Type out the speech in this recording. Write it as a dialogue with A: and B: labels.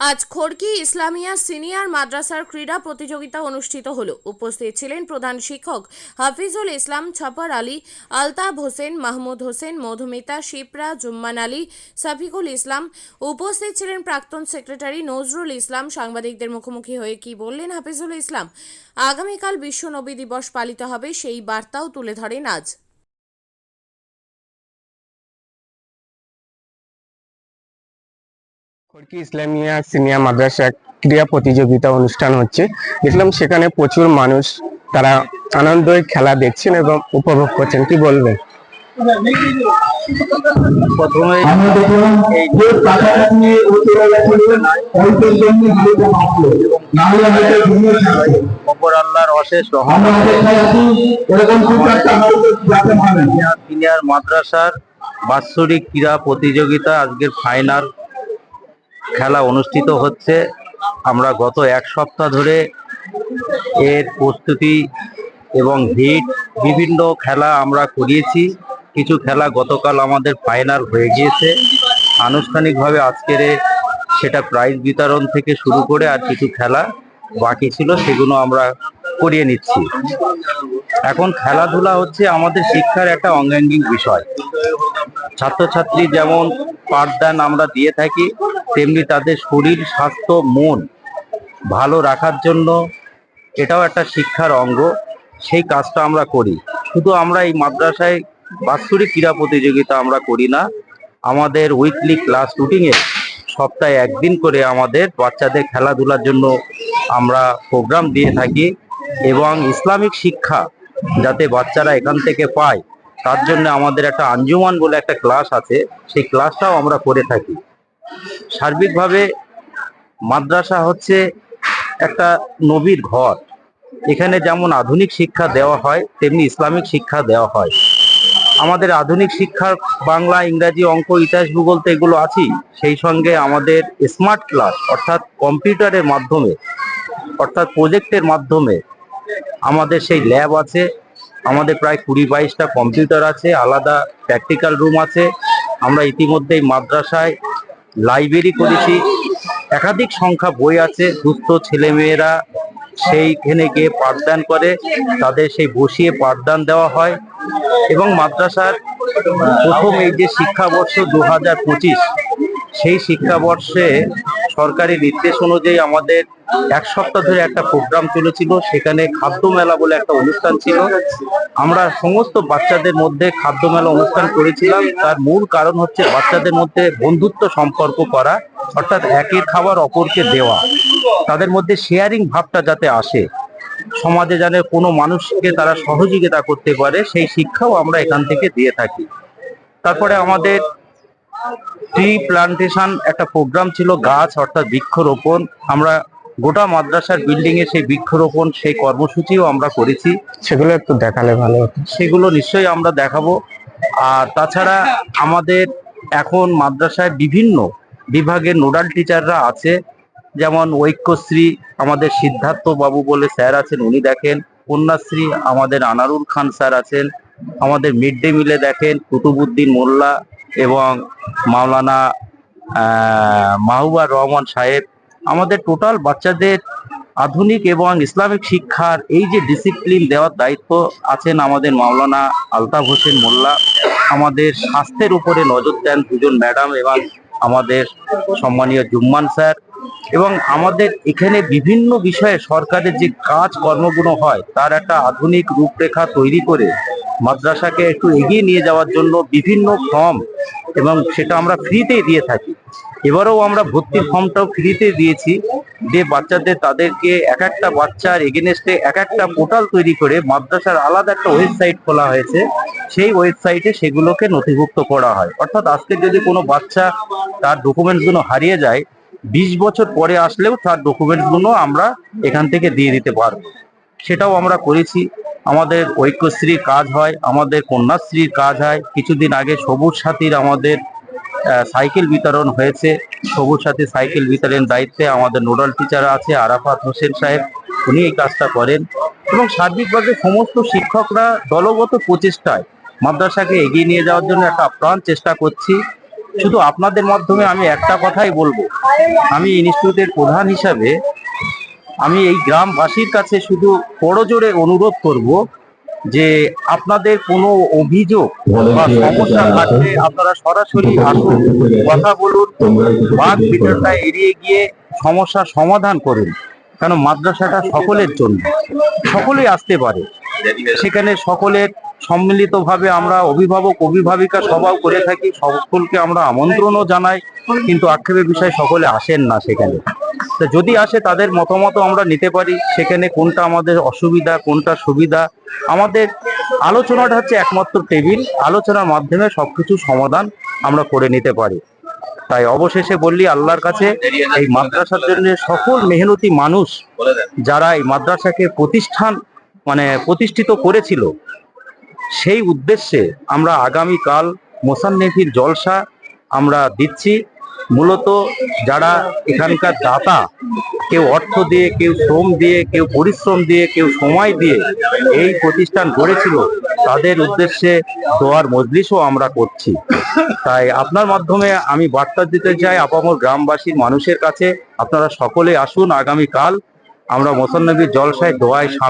A: আজ খড়কি, ইসলামিয়া সিনিয়র মাদ্রাসার ক্রীড়া প্রতিযোগিতা অনুষ্ঠিত হল। উপস্থিত ছিলেন প্রধান শিক্ষক হাফিজুল ইসলাম, ছাপার আলী আলতাব হোসেন, মাহমুদ হোসেন, মধুমিতা, শিপ্রা, জুম্মান আলী, সাফিকুল ইসলাম। উপস্থিত ছিলেন প্রাক্তন সেক্রেটারি নজরুল ইসলাম। সাংবাদিকদের মুখোমুখি হয়ে কি বললেন হাফিজুল ইসলাম? আগামীকাল বিশ্ব নবী দিবস পালিত হবে, সেই বার্তাও তুলে ধরেন আজ।
B: খড়কি ইসলামিয়া সিনিয়র মাদ্রাসা ক্রীড়া প্রতিযোগিতা অনুষ্ঠান হচ্ছে। দেখলাম সেখানে প্রচুর মানুষ তারা আনন্দ খেলা দেখছেন এবং উপভোগ করছেন। কি বলবেন?
C: প্রথমে অপর আল্লাহর অশেষ সিনিয়র মাদ্রাসার বাৎসরিক ক্রীড়া প্রতিযোগিতা আজকের ফাইনাল খেলা অনুষ্ঠিত হচ্ছে। আমরা গত এক সপ্তাহ ধরে এর প্রস্তুতি এবং হিট বিভিন্ন খেলা আমরা করিয়েছি। কিছু খেলা গতকাল আমাদের ফাইনাল হয়ে গিয়েছে। আনুষ্ঠানিকভাবে আজকের সেটা প্রাইজ বিতরণ থেকে শুরু করে আর কিছু খেলা বাকি ছিল, সেগুলো আমরা করিয়ে নিচ্ছি। এখন খেলাধুলা হচ্ছে আমাদের শিক্ষার একটা অঙ্গাঙ্গিক বিষয়। ছাত্রছাত্রী যেমন পাঠদান আমরা দিয়ে থাকি তেমনি তাদের শরীর, স্বাস্থ্য, মন ভালো রাখার জন্য এটাও একটা শিক্ষার অঙ্গ। সেই কাজটা আমরা করি। শুধু আমরা এই মাদ্রাসায় বাৎসরিক ক্রীড়া প্রতিযোগিতা আমরা করি না। আমাদের উইকলি ক্লাস রুটিনে সপ্তাহে একদিন করে আমাদের বাচ্চাদের খেলাধুলার জন্য আমরা প্রোগ্রাম দিয়ে থাকি এবং ইসলামিক শিক্ষা যাতে বাচ্চারা এখান থেকে পায়, তার জন্য আমাদের একটা আঞ্জুমান বলে একটা ক্লাস আছে। সেই ক্লাসটাও আমরা করে থাকি। সার্বিকভাবে মাদ্রাসা হচ্ছে একটা নবীর ঘর। এখানে যেমন আধুনিক শিক্ষা দেওয়া হয়, তেমনি ইসলামিক শিক্ষা দেওয়া হয়। আমাদের আধুনিক শিক্ষার বাংলা, ইংরাজি, অঙ্ক, ইতিহাস, ভূগোল তো এগুলো আছেই। সেই সঙ্গে আমাদের স্মার্ট ক্লাস অর্থাৎ কম্পিউটারের মাধ্যমে, অর্থাৎ প্রজেক্টের মাধ্যমে আমাদের সেই ল্যাব আছে। আমাদের প্রায় কুড়ি বাইশটা কম্পিউটার আছে, আলাদা প্র্যাকটিক্যাল রুম আছে। আমরা ইতিমধ্যেই মাদ্রাসায় লাইব্রেরি করেছি। একাধিক সংখ্যা বই আছে, দুস্থ ছেলেমেয়েরা সেইখানে গিয়ে পাঠদান করে, তাদের সেই বসিয়ে পাঠদান দেওয়া হয় এবং মাদ্রাসার প্রথম এই যে শিক্ষাবর্ষ দু হাজার পঁচিশ সেই শিক্ষাবর্ষে সরকারি নির্দেশ অনুযায়ী আমাদের এক সপ্তাহ ধরে একটা প্রোগ্রাম চলেছিল, সেখানে খাদ্য মেলা বলে একটা অনুষ্ঠান ছিল। আমরা সমস্ত বাচ্চাদের মধ্যে খাদ্য মেলা অনুষ্ঠান করেছিলাম। তার মূল কারণ হচ্ছে বাচ্চাদের মধ্যে বন্ধুত্ব সম্পর্ক করা, অর্থাৎ একের খাবার অপরকে দেওয়া। তাদের মধ্যে শেয়ারিং ভাবটা যাতে আসে। সমাজে জানে কোনো মানুষকে তারা সহযোগিতা করতে পারে, সেই শিক্ষাও আমরা এখান থেকে দিয়ে থাকি। তারপরে আমাদের ট্রি প্লান্টেশন একটা প্রোগ্রাম ছিল গাছ অর্থাৎ বৃক্ষরোপণ। আমরা গোটা মাদ্রাসার বিল্ডিং এ সেই বৃক্ষরোপণ সেই কর্মসূচিও আমরা করেছি।
B: সেগুলো একটু দেখালে ভালো হতো।
C: সেগুলো নিশ্চয়ই আমরা দেখাবো। আর তাছাড়া আমাদের এখন মাদ্রাসায় বিভিন্ন বিভাগের নোডাল টিচাররা আছে। যেমন ঐক্যশ্রী আমাদের সিদ্ধার্থ বাবু বলে স্যার আছেন উনি দেখেন। কন্যাশ্রী আমাদের আনারুল খান স্যার আছেন। আমাদের মিড ডে মিলে দেখেন। কুতুবুদ্দিন মোল্লা এবং মাওলানা মাহবুবার রহমান সাহেব, আমাদের টোটাল বাচ্চাদের আধুনিক এবং ইসলামিক শিক্ষার এই যে ডিসিপ্লিন দেওয়ার দায়িত্ব আছেন আমাদের মাওলানা আলতাফ হোসেন মোল্লা। আমাদের স্বাস্থ্যের উপরে নজর দেন দুজন ম্যাডাম এবং আমাদের সম্মানীয় জুম্মান স্যার। এবং আমাদের এখানে বিভিন্ন বিষয়ে সরকারের যে কাজ কর্মগুলো হয়, তার একটা আধুনিক রূপরেখা তৈরি করে মাদ্রাসাকে একটু এগিয়ে নিয়ে যাওয়ার জন্য বিভিন্ন ফর্ম এবং সেটা আমরা ফ্রিতেই দিয়ে থাকি। এবারেও আমরা ভর্তির ফর্মটাও ফ্রিতে দিয়েছি। যে বাচ্চাদের তাদেরকে এক একটা বাচ্চার এগেনস্টে এক একটা পোর্টাল তৈরি করে মাদ্রাসার আলাদা একটা ওয়েবসাইট খোলা হয়েছে। সেই ওয়েবসাইটে সেগুলোকে নথিভুক্ত করা হয়। অর্থাৎ আজকে যদি কোনো বাচ্চা তার ডকুমেন্টসগুলো হারিয়ে যায়, বিশ বছর পরে আসলেও তার ডকুমেন্টসগুলো আমরা এখান থেকে দিয়ে দিতে পারব। সেটাও আমরা করেছি। আমাদের ঐক্যশ্রীর কাজ হয়, আমাদের কন্যাশ্রীর কাজ হয়। কিছুদিন আগে সবুজ সাথীর আমাদের সাইকেল বিতরণ হয়েছে। সবুজ সাথী সাইকেল বিতরণের দায়িত্বে আমাদের নোডাল টিচার আছে, আরাফাত হোসেন সাহেব। উনি এই কাজটা করেন এবং সার্বিকভাবে সমস্ত শিক্ষকরা দলগত প্রচেষ্টায় মাদ্রাসাকে এগিয়ে নিয়ে যাওয়ার জন্য একটা আপ্রাণ চেষ্টা করছি। শুধু আপনাদের মাধ্যমে আমি একটা কথাই বলব। আমি ইনস্টিটিউটের প্রধান হিসাবে আমি এই গ্রামবাসীর কাছে শুধু বড়জোরে অনুরোধ করব যে আপনাদের কোনো অভিযোগ বা সমস্যা থাকলে আপনারা সরাসরি আসুন কথা বলুন বাদ বিতরণটা এড়িয়ে গিয়ে সমস্যার সমাধান করুন। কেন মাদ্রাসাটা সকলের জন্য সকলেই আসতে পারে। সেখানে সকলের সম্মিলিতভাবে আমরা অভিভাবক অভিভাবিকা সভাও করে থাকি সকলকে আমরা আমন্ত্রণও জানাই কিন্তু আক্ষেপের বিষয় সকলে আসেন না সেখানে। তো যদি আসে, তাদের মতামত আমরা নিতে পারি। সেখানে কোনটা আমাদের অসুবিধা, কোনটা সুবিধা? আমাদের আলোচনাটা হচ্ছে একমাত্র টেবিল। আলোচনার মাধ্যমে সবকিছু সমাধান আমরা করে নিতে পারি। তাই অবশেষে বললি, আল্লাহর কাছে এই মাদ্রাসার জন্য সকল মেহনতি মানুষ যারা এই মাদ্রাসাকে প্রতিষ্ঠান মানে প্রতিষ্ঠিত করেছিল, সেই উদ্দেশ্যে আমরা আগামীকাল মোসান্নেফির জলসা আমরা দিচ্ছি। মূলত যারা এখানকার দাতা, কেউ অর্থ দিয়ে, কেউ শ্রম দিয়ে, কেউ পরিশ্রম দিয়ে, কেউ সময় দিয়ে এই প্রতিষ্ঠান গড়েছিল, তাদের উদ্দেশ্যে দোয়ার মজলিসও আমরা করছি। তাই আপনার মাধ্যমে আমি বার্তা দিতে চাই আপামর গ্রামবাসীর মানুষের কাছে, আপনারা সকলে আসুন, আগামীকাল আমরা মোসান্নবীর জলসায় দোয়ায় সামিল